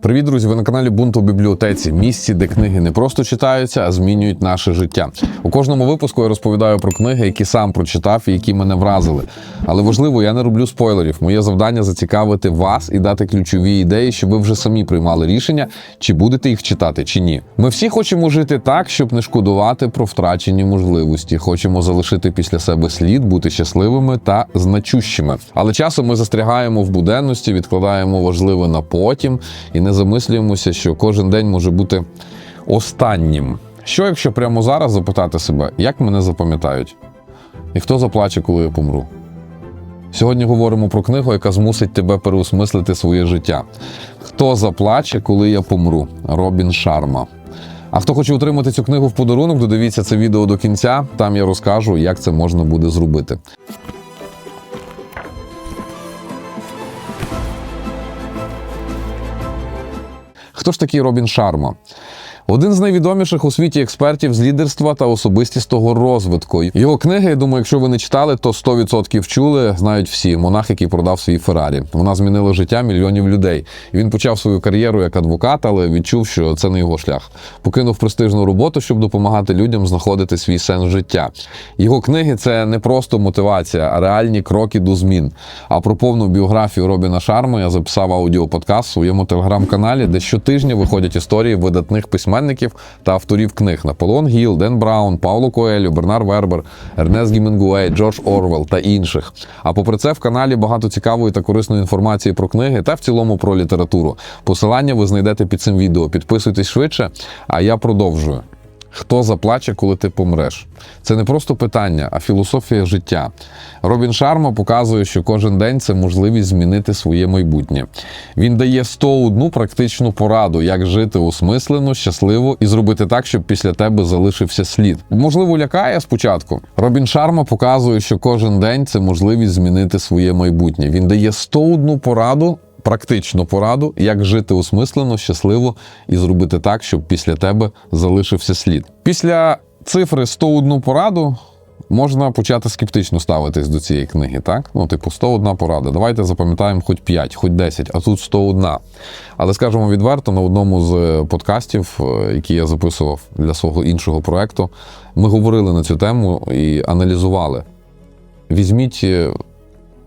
Привіт, друзі! Ви на каналі Бунт у бібліотеці, місці, де книги не просто читаються, а змінюють наше життя. У кожному випуску я розповідаю про книги, які сам прочитав і які мене вразили. Але важливо, я не роблю спойлерів. Моє завдання зацікавити вас і дати ключові ідеї, щоб ви вже самі приймали рішення, чи будете їх читати, чи ні. Ми всі хочемо жити так, щоб не шкодувати про втрачені можливості. Хочемо залишити після себе слід, бути щасливими та значущими. Але часом ми застрягаємо в буденності, відкладаємо важливе на потім і не замислюємося, що кожен день може бути останнім. Що якщо прямо зараз запитати себе, як мене запам'ятають? І хто заплаче, коли я помру? Сьогодні говоримо про книгу, яка змусить тебе переосмислити своє життя. Хто заплаче, коли я помру? Робін Шарма. А хто хоче отримати цю книгу в подарунок, додивіться це відео до кінця. Там я розкажу, як це можна буде зробити. Хто ж такий Робін Шарма? Один з найвідоміших у світі експертів з лідерства та особистістого розвитку. Його книги, я думаю, якщо ви не читали, то 100% чули, знають всі. Монах, який продав свій Феррарі. Вона змінила життя мільйонів людей. І він почав свою кар'єру як адвокат, але відчув, що це не його шлях. Покинув престижну роботу, щоб допомагати людям знаходити свій сенс життя. Його книги це не просто мотивація, а реальні кроки до змін. А про повну біографію Робіна Шарма я записав аудіоподкаст у своєму телеграм-каналі, де щотижня виходять історії видатних письменників та авторів книг Наполеон Гіл, Ден Браун, Пауло Коелю, Бернар Вербер, Ернест Гімінгуей, Джордж Орвел та інших. А попри це в каналі багато цікавої та корисної інформації про книги та в цілому про літературу. Посилання ви знайдете під цим відео. Підписуйтесь швидше, а я продовжую. Хто заплаче, коли ти помреш? Це не просто питання, а філософія життя. Робін Шарма показує, що кожен день це можливість змінити своє майбутнє. Він дає 101 практичну пораду, як жити осмислено, щасливо і зробити так, щоб після тебе залишився слід. Можливо, лякає спочатку. Робін Шарма показує, що кожен день це можливість змінити своє майбутнє. Він дає 101 пораду практичну пораду, як жити осмислено, щасливо і зробити так, щоб після тебе залишився слід. Після цифри 101 пораду. Можна почати скептично ставитись до цієї книги, так? Ну, типу, 101 порада. Давайте запам'ятаємо хоч 5, хоч 10, а тут 101. Але скажемо відверто, на одному з подкастів, е, які я записував для свого іншого проекту, ми говорили на цю тему і аналізували. Візьміть е,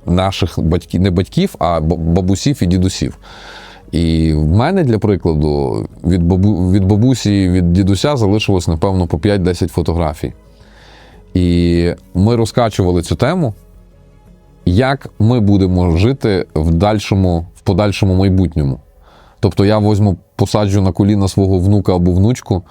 наших батьків, не батьків, а бабусів і дідусів. І в мене, для прикладу, від, бабу, від бабусі від дідуся залишилось, напевно, по 5-10 фотографій. І ми розкачували цю тему, як ми будемо жити в, дальшому, в подальшому майбутньому. Тобто я возьму, посаджу на коліна свого внука або внучку,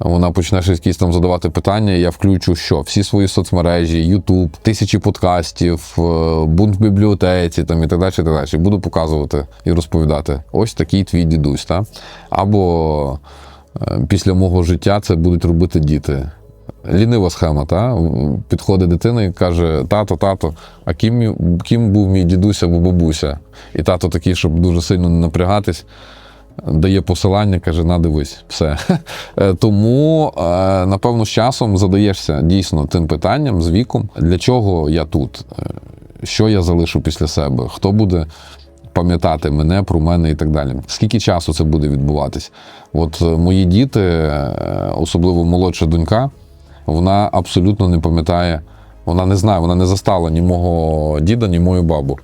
вона почне щось якісь там задавати питання, я включу що? Всі свої соцмережі, Ютуб, тисячі подкастів, е, бунт в бібліотеці там, і так далі. І так далі. Буду показувати і розповідати: ось такий твій дідусь. Та? Або е, після мого життя це будуть робити діти. Лінива схема, та? підходить дитина і каже: тато, тато, а ким, ким був мій дідусь або бабуся? І тато такий, щоб дуже сильно не напрягатись, дає посилання, каже: на дивись, все. Е, Тому, е, напевно, з часом задаєшся дійсно тим питанням з віком, для чого я тут, Е, що я залишу після себе, хто буде пам'ятати мене про мене і так далі. Скільки часу це буде відбуватись? От мої діти, особливо молодша донька, вона абсолютно не пам'ятає, вона не знає, вона не застала ні мого діда, ні мою бабу.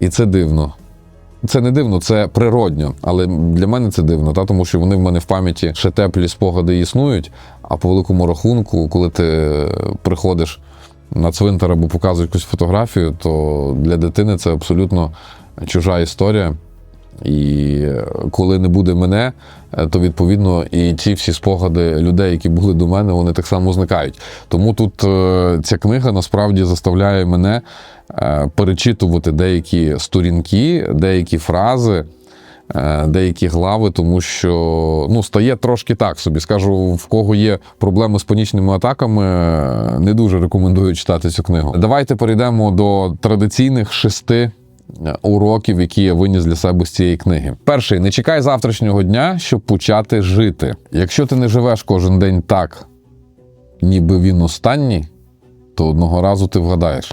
І це дивно. Це не дивно, це природньо, але для мене це дивно, та? тому що вони в мене в пам'яті ще теплі спогади існують. А по великому рахунку, коли ти приходиш на цвинтар або показуєш якусь фотографію, то для дитини це абсолютно чужа історія. І коли не буде мене, е, то відповідно і ці всі спогади людей, які були до мене, вони так само зникають. Тому тут е, ця книга насправді заставляє мене е, перечитувати деякі сторінки, деякі фрази. Деякі глави, тому що ну стає трошки так собі. Скажу, в кого є проблеми з панічними атаками, не дуже рекомендую читати цю книгу. Давайте перейдемо до традиційних шести уроків, які я виніс для себе з цієї книги. Перший не чекай завтрашнього дня, щоб почати жити. Якщо ти не живеш кожен день так, ніби він останній, то одного разу ти вгадаєш.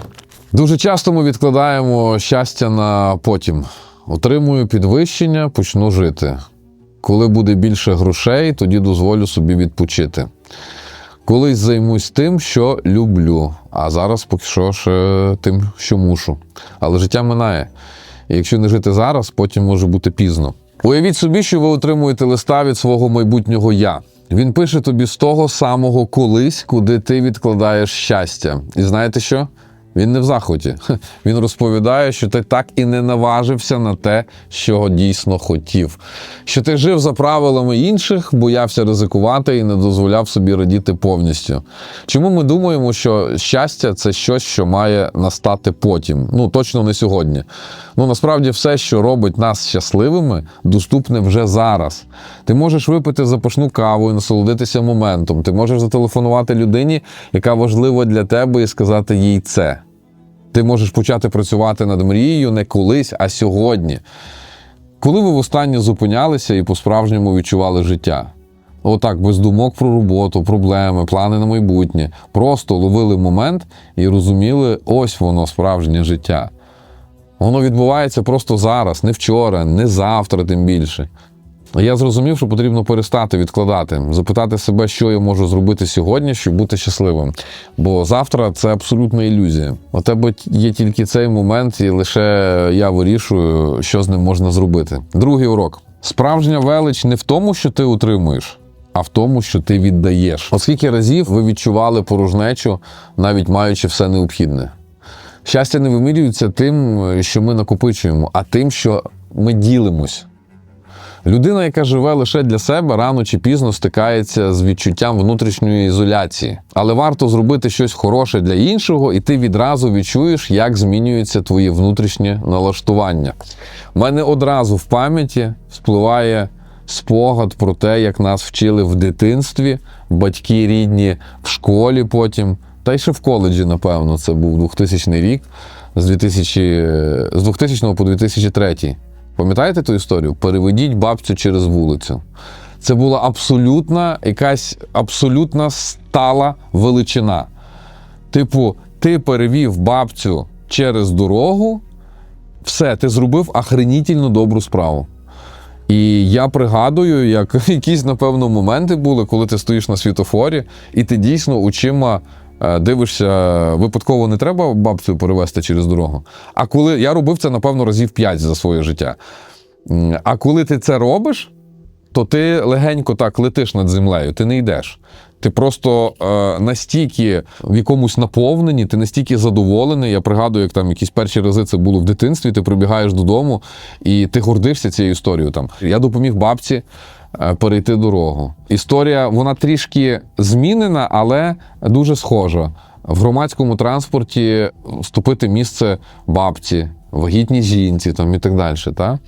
Дуже часто ми відкладаємо щастя на потім. Отримую підвищення, почну жити. Коли буде більше грошей, тоді дозволю собі відпочити. Колись займусь тим, що люблю, а зараз поки що ще тим, що мушу. Але життя минає. І якщо не жити зараз, потім може бути пізно. Уявіть собі, що ви отримуєте листа від свого майбутнього я. Він пише тобі з того самого колись, куди ти відкладаєш щастя. І знаєте що? Він не в захваті. Він розповідає, що ти так і не наважився на те, що дійсно хотів. Що ти жив за правилами інших, боявся ризикувати і не дозволяв собі радіти повністю. Чому ми думаємо, що щастя це щось, що має настати потім? Ну точно не сьогодні. Ну насправді все, що робить нас щасливими, доступне вже зараз. Ти можеш випити запашну каву і насолодитися моментом. Ти можеш зателефонувати людині, яка важлива для тебе, і сказати їй це. Ти можеш почати працювати над мрією не колись, а сьогодні. Коли ви востаннє зупинялися і по-справжньому відчували життя? Отак, без думок про роботу, проблеми, плани на майбутнє. Просто ловили момент і розуміли, ось воно справжнє життя. Воно відбувається просто зараз, не вчора, не завтра, тим більше. Я зрозумів, що потрібно перестати відкладати, запитати себе, що я можу зробити сьогодні, щоб бути щасливим. Бо завтра це абсолютна ілюзія. У тебе є тільки цей момент, і лише я вирішую, що з ним можна зробити. Другий урок: справжня велич не в тому, що ти утримуєш. А в тому, що ти віддаєш. Оскільки разів ви відчували порожнечу, навіть маючи все необхідне. Щастя не вимірюється тим, що ми накопичуємо, а тим, що ми ділимось. Людина, яка живе лише для себе, рано чи пізно стикається з відчуттям внутрішньої ізоляції. Але варто зробити щось хороше для іншого, і ти відразу відчуєш, як змінюється твоє внутрішнє налаштування. У мене одразу в пам'яті спливає спогад про те, як нас вчили в дитинстві, батьки рідні в школі потім, та й ще в коледжі, напевно, це був 2000 рік, з 2000, з 2000 по 2003. Пам'ятаєте ту історію? Переведіть бабцю через вулицю. Це була абсолютна якась абсолютна стала величина. Типу, ти перевів бабцю через дорогу, все, ти зробив охренітельно добру справу. І я пригадую, як якісь, напевно, моменти були, коли ти стоїш на світофорі, і ти дійсно очима дивишся, випадково не треба бабцю перевезти через дорогу. А коли я робив це, напевно, разів 5 за своє життя. А коли ти це робиш, то ти легенько так летиш над землею, ти не йдеш. Ти просто е, настільки в якомусь наповненні, ти настільки задоволений. Я пригадую, як там якісь перші рази це було в дитинстві. Ти прибігаєш додому і ти гордишся цією історією. Там я допоміг бабці е, перейти дорогу. Історія вона трішки змінена, але дуже схожа. В громадському транспорті вступити місце бабці, вагітній жінці там і так далі. Та?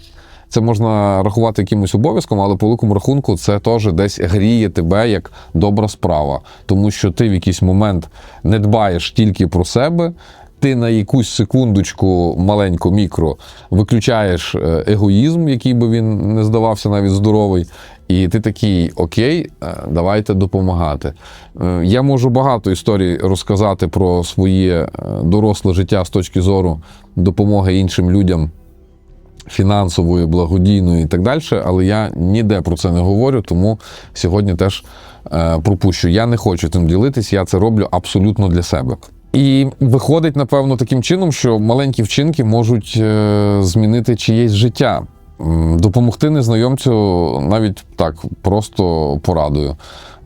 Це можна рахувати якимось обов'язком, але по великому рахунку це теж десь гріє тебе як добра справа, тому що ти в якийсь момент не дбаєш тільки про себе. Ти на якусь секундочку маленьку мікро виключаєш е, егоїзм, який би він не здавався навіть здоровий, і ти такий окей, е, давайте допомагати. Е, Я можу багато історій розказати про своє е, доросле життя з точки зору допомоги іншим людям фінансової, благодійної і так далі, але я ніде про це не говорю, тому сьогодні теж пропущу. Я не хочу цим ділитись, я це роблю абсолютно для себе. І виходить, напевно, таким чином, що маленькі вчинки можуть змінити чиєсь життя. Допомогти незнайомцю навіть так просто порадою.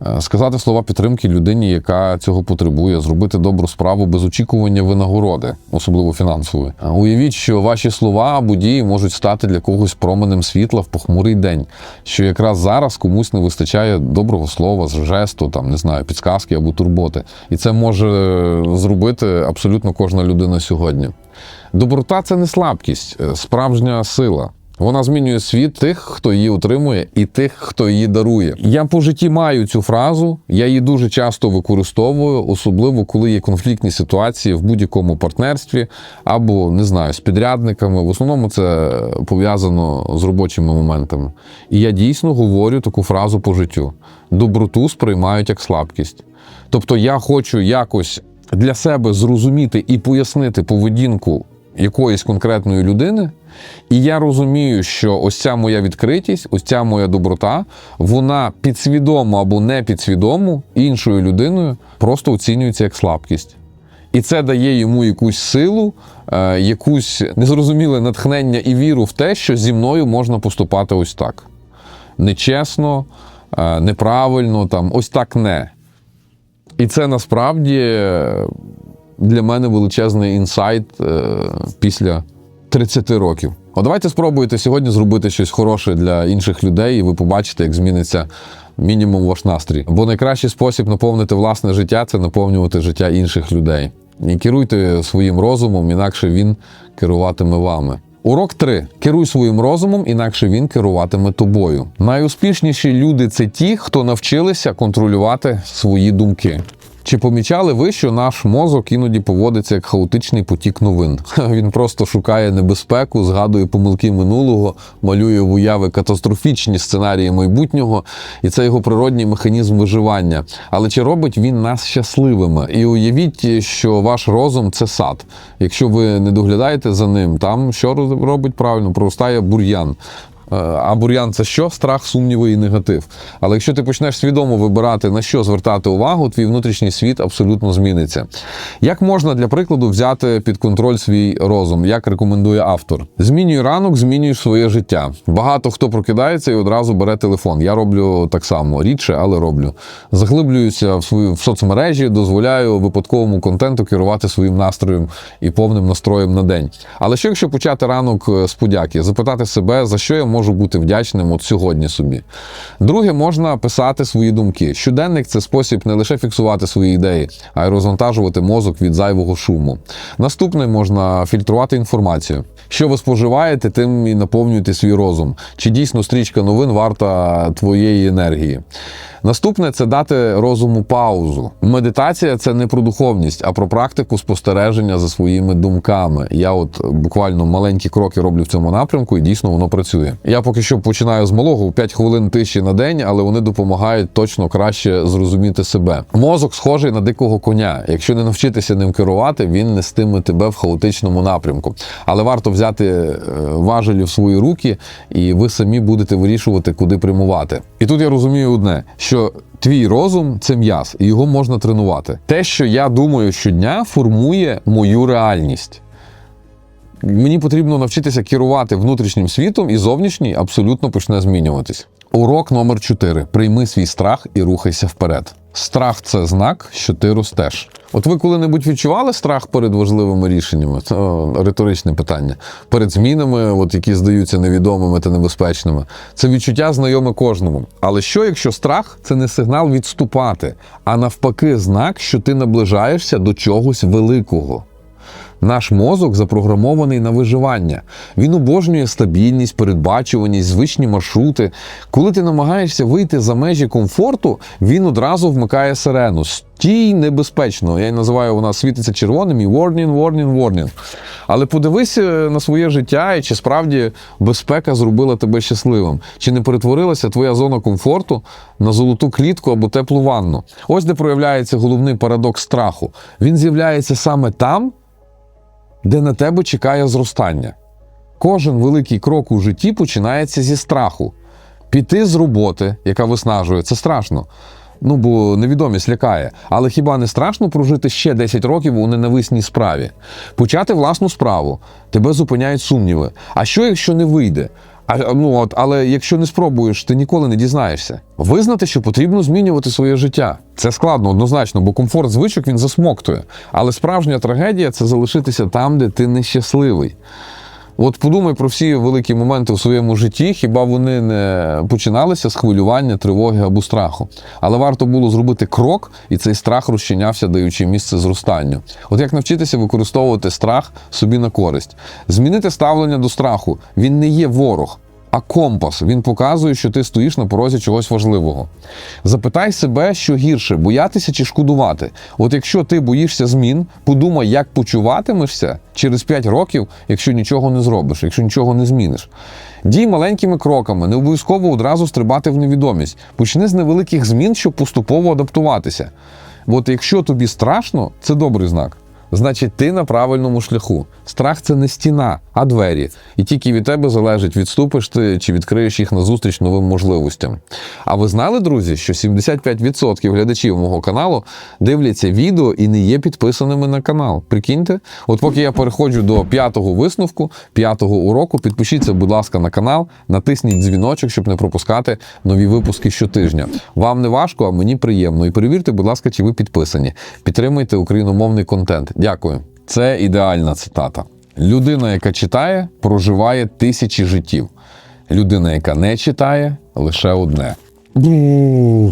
Е, Сказати слова підтримки людині, яка цього потребує, зробити добру справу без очікування винагороди, особливо фінансової. Е, Уявіть, що ваші слова або дії можуть стати для когось променем світла в похмурий день, що якраз зараз комусь не вистачає доброго слова, жесту, там не знаю, підсказки або турботи. І це може зробити абсолютно кожна людина сьогодні. Доброта це не слабкість, е, справжня сила. Вона змінює світ тих, хто її отримує, і тих, хто її дарує. Я по житті маю цю фразу, я її дуже часто використовую, особливо коли є конфліктні ситуації в будь-якому партнерстві або не знаю, з підрядниками. В основному це пов'язано з робочими моментами. І я дійсно говорю таку фразу по життю: доброту сприймають як слабкість. Тобто, я хочу якось для себе зрозуміти і пояснити поведінку якоїсь конкретної людини, і я розумію, що ось ця моя відкритість, ось ця моя доброта, вона підсвідомо або не підсвідомо іншою людиною просто оцінюється як слабкість. І це дає йому якусь силу, е, якусь незрозуміле натхнення і віру в те, що зі мною можна поступати ось так. Нечесно, е, неправильно, там, ось так не. І це насправді для мене величезний інсайт е, після 30 років. От давайте спробуйте сьогодні зробити щось хороше для інших людей, і ви побачите, як зміниться мінімум ваш настрій. Бо найкращий спосіб наповнити власне життя це наповнювати життя інших людей. І керуйте своїм розумом, інакше він керуватиме вами. Урок 3. Керуй своїм розумом, інакше він керуватиме тобою. Найуспішніші люди це ті, хто навчилися контролювати свої думки. Чи помічали ви, що наш мозок іноді поводиться як хаотичний потік новин? Він просто шукає небезпеку, згадує помилки минулого, малює в уяви катастрофічні сценарії майбутнього, і це його природній механізм виживання. Але чи робить він нас щасливими? І уявіть, що ваш розум це сад. Якщо ви не доглядаєте за ним, там що робить правильно? Проростає бур'ян. Е, А бур'ян це що? Страх, сумніви і негатив. Але якщо ти почнеш свідомо вибирати на що звертати увагу, твій внутрішній світ абсолютно зміниться. Як можна для прикладу взяти під контроль свій розум, як рекомендує автор? Змінюй ранок, змінюєш своє життя. Багато хто прокидається і одразу бере телефон. Я роблю так само рідше, але роблю. Заглиблююся в свою в соцмережі, дозволяю випадковому контенту керувати своїм настроєм і повним настроєм на день. Але що якщо почати ранок е, з подяки, запитати себе, за що я можу бути вдячним от сьогодні собі. Друге, можна писати свої думки. Щоденник це спосіб не лише фіксувати свої ідеї, а й розвантажувати мозок від зайвого шуму. Наступне можна фільтрувати інформацію. Що ви споживаєте, тим і наповнюєте свій розум. Чи дійсно стрічка новин варта твоєї енергії? Наступне це дати розуму паузу. Медитація це не про духовність, а про практику спостереження за своїми думками. Я от буквально маленькі кроки роблю в цьому напрямку, і дійсно воно працює. Я поки що починаю з малого 5 хвилин тиші на день, але вони допомагають точно краще зрозуміти себе. Мозок схожий на дикого коня. Якщо не навчитися ним керувати, він нестиме тебе в хаотичному напрямку. Але варто взяти е, важелі в свої руки, і ви самі будете вирішувати, куди прямувати. І тут я розумію одне, що твій розум це м'яз, і його можна тренувати. Те, що я думаю щодня, формує мою реальність. Мені потрібно навчитися керувати внутрішнім світом, і зовнішній абсолютно почне змінюватись. Урок номер 4. Прийми свій страх і рухайся вперед. Страх це знак, що ти ростеш. От ви коли-небудь відчували страх перед важливими рішеннями? Це риторичне питання. Перед змінами, от, які здаються невідомими та небезпечними. Це відчуття знайоме кожному. Але що, якщо страх це не сигнал відступати, а навпаки, знак, що ти наближаєшся до чогось великого? Наш мозок запрограмований на виживання. Він обожнює стабільність, передбачуваність, звичні маршрути. Коли ти намагаєшся вийти за межі комфорту, він одразу вмикає сирену. Стій небезпечно. Я її називаю, вона світиться червоним і warning, warning, warning. Але подивися на своє життя, і чи справді безпека зробила тебе щасливим, чи не перетворилася твоя зона комфорту на золоту клітку або теплу ванну. Ось де проявляється головний парадокс страху. Він з'являється саме там, де на тебе чекає зростання. Кожен великий крок у житті починається зі страху. Піти з роботи, яка виснажує, це страшно. Ну, бо невідомість лякає. Але хіба не страшно прожити ще 10 років у ненависній справі? Почати власну справу, тебе зупиняють сумніви. А що, якщо не вийде? А, ну, от, але якщо не спробуєш, ти ніколи не дізнаєшся. Визнати, що потрібно змінювати своє життя. Це складно однозначно, бо комфорт звичок він засмоктує. Але справжня трагедія це залишитися там, де ти нещасливий. От подумай про всі великі моменти у своєму житті, хіба вони не починалися з хвилювання, тривоги або страху. Але варто було зробити крок, і цей страх розчинявся, даючи місце зростанню. От як навчитися використовувати страх собі на користь, змінити ставлення до страху. Він не є ворог. А компас він показує, що ти стоїш на порозі чогось важливого. Запитай себе, що гірше, боятися чи шкодувати. От якщо ти боїшся змін, подумай, як почуватимешся через 5 років, якщо нічого не зробиш, якщо нічого не зміниш. Дій маленькими кроками, не обов'язково одразу стрибати в невідомість. Почни з невеликих змін, щоб поступово адаптуватися. От якщо тобі страшно, це добрий знак. Значить ти на правильному шляху. Страх це не стіна, а двері. І тільки від тебе залежить, відступиш ти чи відкриєш їх назустріч новим можливостям. А ви знали, друзі, що 75% глядачів мого каналу дивляться відео і не є підписаними на канал. Прикиньте, от поки я переходжу до п'ятого висновку, п'ятого уроку, підпишіться, будь ласка, на канал, натисніть дзвіночок, щоб не пропускати нові випуски щотижня. Вам не важко, а мені приємно. І перевірте, будь ласка, чи ви підписані. Підтримуйте україномовний контент. Дякую. Це ідеальна цитата. Людина, яка читає, проживає тисячі життів. Людина, яка не читає, лише одне.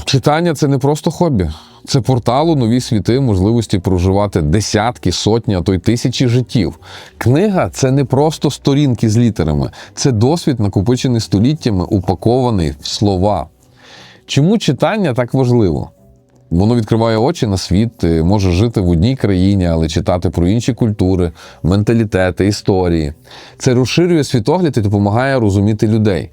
Читання це не просто хобі. Це портал у нові світи, можливості проживати десятки, сотні, а то й тисячі життів. Книга це не просто сторінки з літерами, це досвід, накопичений століттями, упакований в слова. Чому читання так важливо? Воно відкриває очі на світ, ти можеш жити в одній країні, але читати про інші культури, менталітети, історії. Це розширює світогляд і допомагає розуміти людей.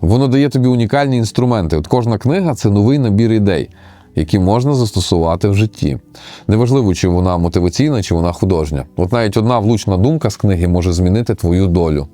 Воно дає тобі унікальні інструменти. От кожна книга це новий набір ідей, які можна застосувати в житті. Неважливо, чи вона мотиваційна, чи вона художня. От навіть одна влучна думка з книги може змінити твою долю.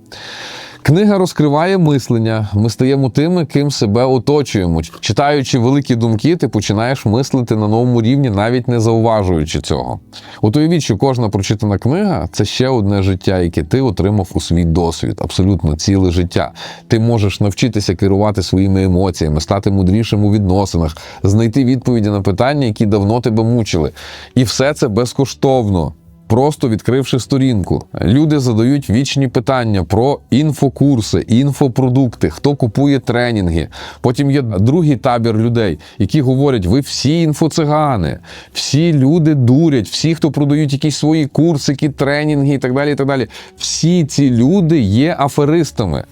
Книга розкриває мислення. Ми стаємо тими, ким себе оточуємо. Читаючи великі думки, ти починаєш мислити на новому рівні, навіть не зауважуючи цього. От уявіть, що кожна прочитана книга це ще одне життя, яке ти отримав у свій досвід, абсолютно ціле життя. Ти можеш навчитися керувати своїми емоціями, стати мудрішим у відносинах, знайти відповіді на питання, які давно тебе мучили. І все це безкоштовно. Просто відкривши сторінку, люди задають вічні питання про інфокурси, інфопродукти, хто купує тренінги. Потім є другий табір людей, які говорять: ви всі інфоцигани, всі люди дурять, всі, хто продають якісь свої курсики, тренінги і так далі. і так далі. Всі ці люди є аферистами.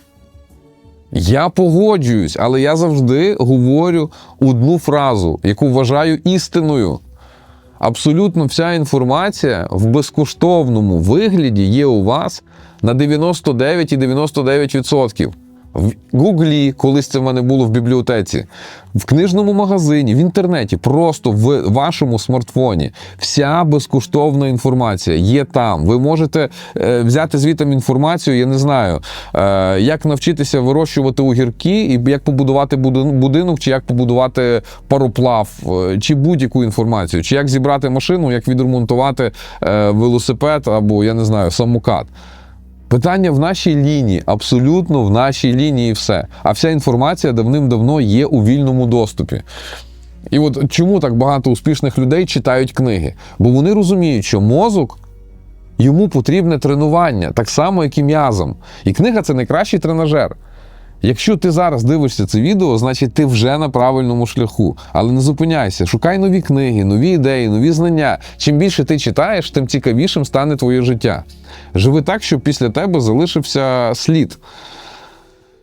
Я погоджуюсь, але я завжди говорю одну фразу, яку вважаю істиною. Абсолютно вся інформація в безкоштовному вигляді є у вас на 99,99%. В Гуглі, колись це в мене було в бібліотеці, в книжному магазині, в інтернеті, просто в вашому смартфоні. Вся безкоштовна інформація є там. Ви можете е, взяти звітом інформацію, я не знаю, е, як навчитися вирощувати огірки, і як побудувати будинок, чи як побудувати пароплав, е, чи будь-яку інформацію, чи як зібрати машину, як відремонтувати велосипед або я не знаю, самокат. Питання в нашій лінії, абсолютно в нашій лінії все. А вся інформація давним-давно є у вільному доступі. І от чому так багато успішних людей читають книги? Бо вони розуміють, що мозок йому потрібне тренування, так само, як і м'язом. І книга це найкращий тренажер. Якщо ти зараз дивишся це відео, значить ти вже на правильному шляху. Але не зупиняйся, шукай нові книги, нові ідеї, нові знання. Чим більше ти читаєш, тим цікавішим стане твоє життя. Живи так, щоб після тебе залишився слід.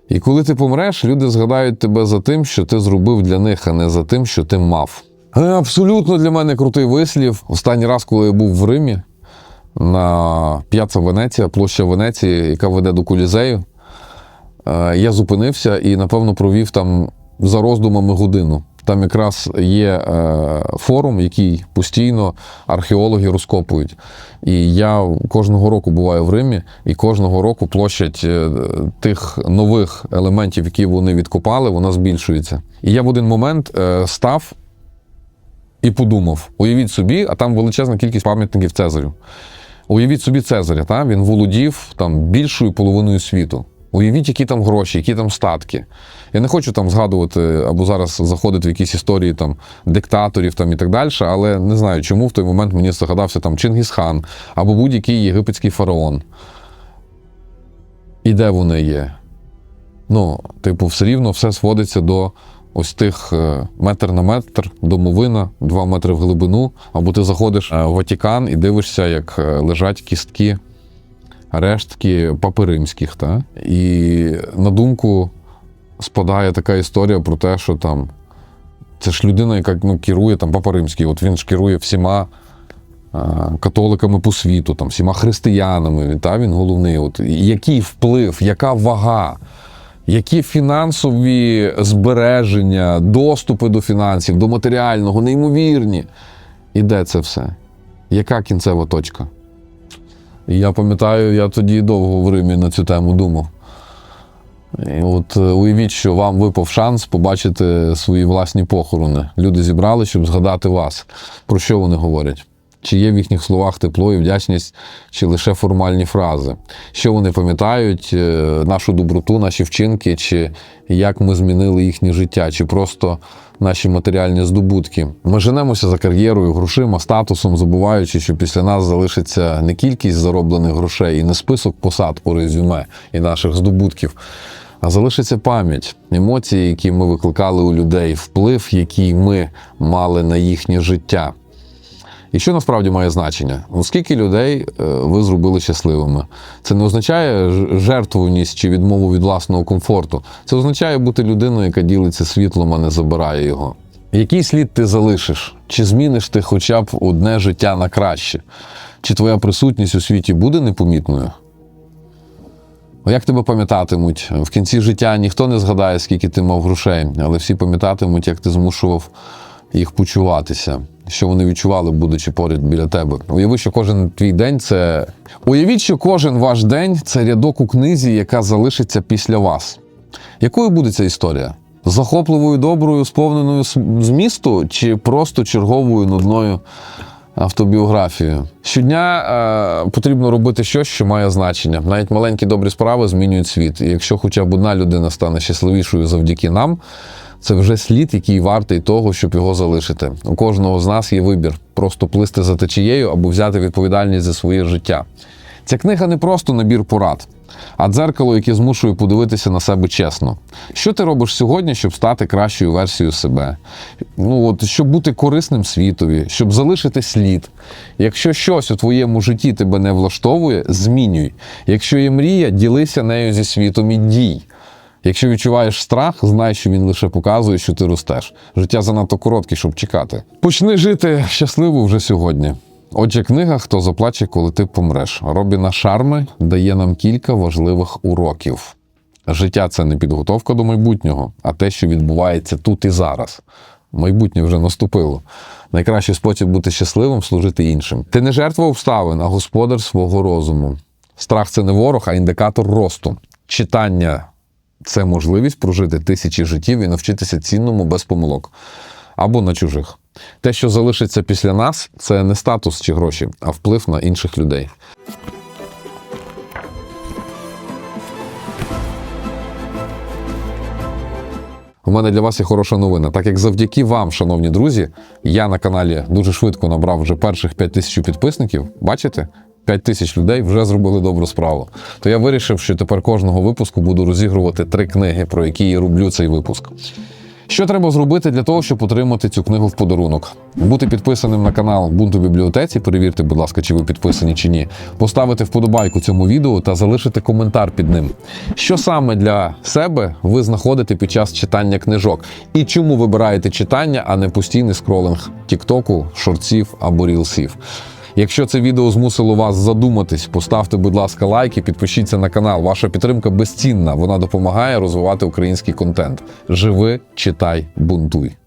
І коли ти помреш, люди згадають тебе за тим, що ти зробив для них, а не за тим, що ти мав. Е, Абсолютно для мене крутий вислів. Останній раз, коли я був в Римі на п'яца Венеція, площа Венеції, яка веде до Колізею, я зупинився і, напевно, провів там за роздумами годину. Там якраз є е, форум, який постійно археологи розкопують. І я кожного року буваю в Римі, і кожного року площадь е, тих нових елементів, які вони відкопали, вона збільшується. І я в один момент е, став і подумав: уявіть собі, а там величезна кількість пам'ятників Цезарю. Уявіть собі Цезаря, та? він володів там більшою половиною світу. Уявіть, які там гроші, які там статки. Я не хочу там згадувати або зараз заходити в якісь історії там диктаторів там і так далі, але не знаю, чому в той момент мені згадався там Чингісхан або будь-який єгипетський фараон. І де вони є? Ну, типу, все рівно все сводиться до ось тих е, метр на метр, домовина, два метри в глибину. Або ти заходиш е, в Ватікан і дивишся, як е, лежать кістки, рештки папи римських. Та? І на думку спадає така історія про те, що там це ж людина, яка ну, керує там папа римський, от він ж керує всіма. Католиками по світу, там, всіма християнами, та він головний. От який вплив, яка вага, які фінансові збереження, доступи до фінансів, до матеріального, неймовірні. І де це все? Яка кінцева точка? І Я пам'ятаю, я тоді довго в Римі на цю тему думав. І от е, уявіть, що вам випав шанс побачити свої власні похорони. Люди зібрали, щоб згадати вас. Про що вони говорять? Чи є в їхніх словах тепло і вдячність, чи лише формальні фрази? Що вони пам'ятають, е, нашу доброту, наші вчинки, чи як ми змінили їхнє життя, чи просто наші матеріальні здобутки? Ми женемося за кар'єрою, грошима, статусом, забуваючи, що після нас залишиться не кількість зароблених грошей і не список посад у резюме і наших здобутків, а залишиться пам'ять, емоції, які ми викликали у людей, вплив, який ми мали на їхнє життя. І що насправді має значення? Ну, скільки людей е, ви зробили щасливими? Це не означає жертвуваність чи відмову від власного комфорту. Це означає бути людиною, яка ділиться світлом, а не забирає його. Який слід ти залишиш? Чи зміниш ти хоча б одне життя на краще? Чи твоя присутність у світі буде непомітною? Як тебе пам'ятатимуть? В кінці життя ніхто не згадає, скільки ти мав грошей, але всі пам'ятатимуть, як ти змушував їх почуватися, що вони відчували, будучи поряд біля тебе. Уяви, що кожен твій день це. Уявіть, що кожен ваш день це рядок у книзі, яка залишиться після вас. Якою буде ця історія? Захопливою, доброю, сповненою змісту, чи просто черговою нудною автобіографією? Щодня е, потрібно робити щось, що має значення. Навіть маленькі добрі справи змінюють світ. І якщо хоча б одна людина стане щасливішою завдяки нам, це вже слід, який вартий того, щоб його залишити. У кожного з нас є вибір просто плисти за течією або взяти відповідальність за своє життя. Ця книга не просто набір порад, а дзеркало, яке змушує подивитися на себе чесно. Що ти робиш сьогодні, щоб стати кращою версією себе? Ну от щоб бути корисним світові, щоб залишити слід. Якщо щось у твоєму житті тебе не влаштовує, змінюй. Якщо є мрія, ділися нею зі світом і дій. Якщо відчуваєш страх, знай, що він лише показує, що ти ростеш. Життя занадто коротке, щоб чекати. Почни жити щасливо вже сьогодні. Отже, книга Хто заплаче, коли ти помреш. Робіна Шарми дає нам кілька важливих уроків. Життя це не підготовка до майбутнього, а те, що відбувається тут і зараз. Майбутнє вже наступило. Найкращий спосіб бути щасливим служити іншим. Ти не жертва обставин, а господар свого розуму. Страх це не ворог, а індикатор росту. Читання це можливість прожити тисячі життів і навчитися цінному без помилок або на чужих. Те, що залишиться після нас, це не статус чи гроші, а вплив на інших людей. У мене для вас є хороша новина. Так як завдяки вам, шановні друзі, я на каналі дуже швидко набрав вже перших 5 тисяч підписників. Бачите? 5 тисяч людей вже зробили добру справу. То я вирішив, що тепер кожного випуску буду розігрувати три книги, про які я роблю цей випуск. Що треба зробити для того, щоб отримати цю книгу в подарунок? Бути підписаним на канал Бунту бібліотеці. Перевірте, будь ласка, чи ви підписані чи ні. Поставити вподобайку цьому відео та залишити коментар під ним. Що саме для себе ви знаходите під час читання книжок? І чому вибираєте читання, а не постійний скролинг Тіктоку, шорців або рілсів? Якщо це відео змусило вас задуматись, поставте, будь ласка, лайк і підпишіться на канал. Ваша підтримка безцінна. Вона допомагає розвивати український контент. Живи, читай, бунтуй.